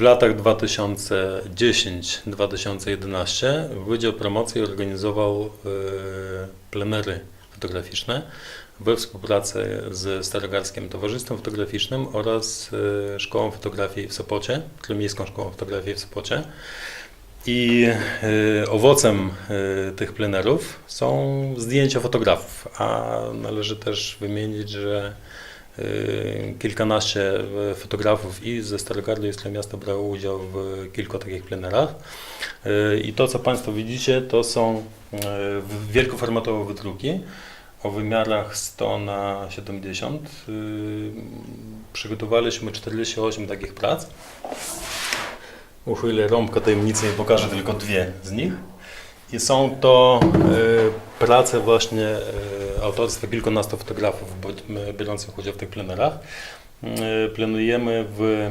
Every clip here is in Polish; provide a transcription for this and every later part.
W latach 2010-2011 Wydział Promocji organizował e, plenery fotograficzne we współpracy z Starogarskim Towarzystwem Fotograficznym oraz e, Szkołą Fotografii w Sopocie, Miejską Szkołą Fotografii w Sopocie. I e, owocem tych plenerów są zdjęcia fotografów, a należy też wymienić, że kilkanaście e, fotografów i ze Starogardu miasta brało udział w kilku takich plenerach. E, I to, co Państwo widzicie, to są wielkoformatowe wydruki o wymiarach 100 na 70. E, Przygotowaliśmy 48 takich prac. Uchylę rąbkę tajemnicy i pokażę tylko dwie z nich. I są to e, prace właśnie e, autorstwa kilkunastu fotografów biorących udział w tych plenerach. E, Planujemy w,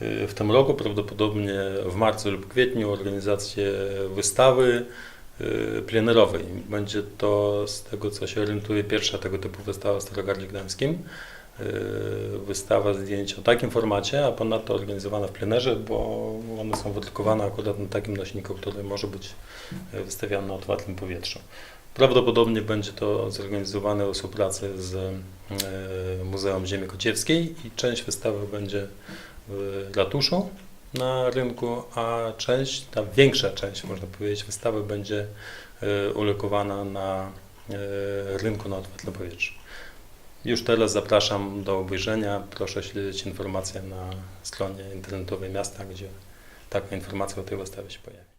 w tym roku, prawdopodobnie w marcu lub kwietniu, organizację wystawy plenerowej. Będzie to, z tego co się orientuję, pierwsza tego typu wystawa w Starogardzie Gdańskim. E, Wystawa zdjęć o takim formacie, a ponadto organizowana w plenerze, bo one są wydrukowane akurat na takim nośniku, który może być e, wystawiany na otwartym powietrzu. Prawdopodobnie będzie to zorganizowane w współpracy z e, Muzeum Ziemi Kociewskiej i część wystawy będzie w ratuszu na rynku, a część, ta większa część, można powiedzieć, wystawy będzie ulokowana na rynku na otwartym powietrzu. Już teraz zapraszam do obejrzenia. Proszę śledzić informacje na stronie internetowej miasta, gdzie taka informacja o tej wystawie się pojawi.